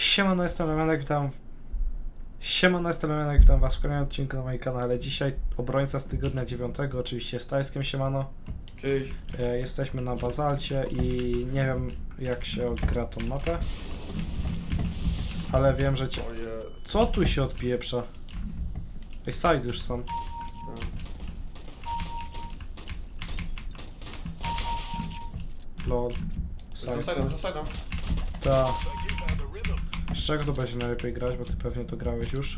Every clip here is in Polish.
Siemano, jestem Lemianek, witam... Siemano, jestem Lemianek, witam was w kolejnym odcinku na moim kanale. Dzisiaj obrońca z tygodnia 9, oczywiście z Tajskiem, siemano. Cześć. E, jesteśmy na Bazalcie i nie wiem jak się gra tą mapę. Ale wiem, że cię... Co tu się odpieprza? Ej, sides już są. Lol. Side. Zasadam, zasadam. Ta. Czego to będzie najlepiej grać, bo ty pewnie to grałeś już.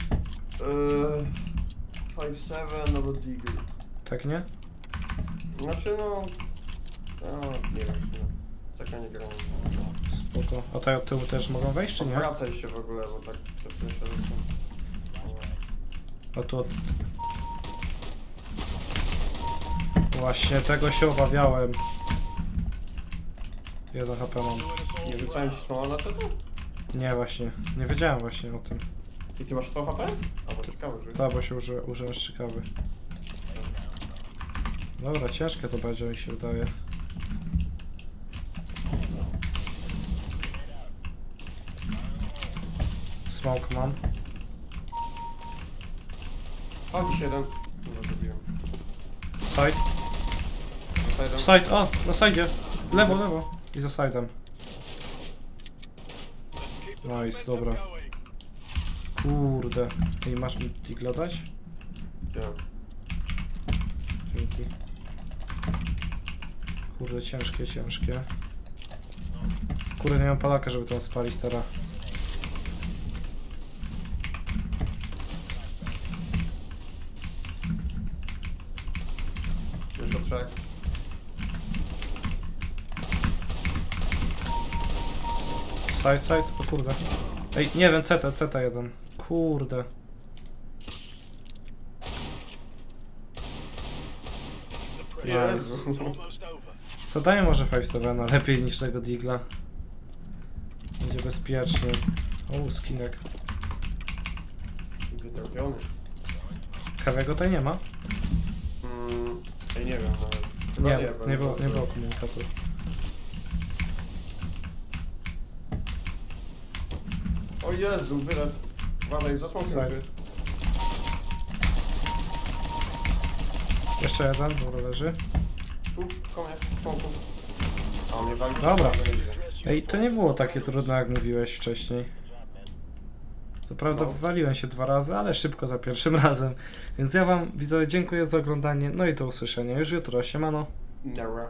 Eee, 5-7 albo Deagle. Tak nie? Znaczy no... A, nie wiem, nie. Taka nie gram. Spoko. A tutaj od tyłu też mogą wejść, czy nie? Wracaj się w ogóle, bo tak to myślę, że to... A tu od... Właśnie, tego się obawiałem. Jeden HP mam. Nie rzucałem ci smoła na to? Nie, właśnie. Nie wiedziałem właśnie o tym. I ty masz 100 HP? Albo ciekawe, że... Ta, bo się uży, użyłem strzykawy. Dobra, ciężkie to będzie, mi się wydaje. Smoke mam. Chodź 7. No zrobiłem. Side. Side, o, na side. Lewo, lewo. I za side'em. Nice, dobra. Kurde. Ej, masz mi digla dać? Nie. Dzięki. Kurde, ciężkie, ciężkie. Kurde, nie mam palaka, żeby tam spalić teraz. Już od trzech. Side, side? O kurde. Ej, nie wiem, CT, CT1. Kurde. Jezu. Zadanie może 5-7, lepiej niż tego digla. Będzie bezpiecznie. O, skinek. Wytrafiony. Kawego tutaj nie ma? Mm, ej, nie wiem nawet. Chyba Nie, bo nie było, nie było komunikatu. O Jezu, wylew. Uważaj, za smokiem Side. Jeszcze jeden, dobra leży. Tu, konie, smoku. A mnie wali. Dobra. Ej, to nie było takie trudne, jak mówiłeś wcześniej. To prawda, No. wywaliłem się dwa razy, ale szybko za pierwszym razem. Więc ja wam, widzowie, dziękuję za oglądanie, no i do usłyszenia już jutro. Siemano. Nara.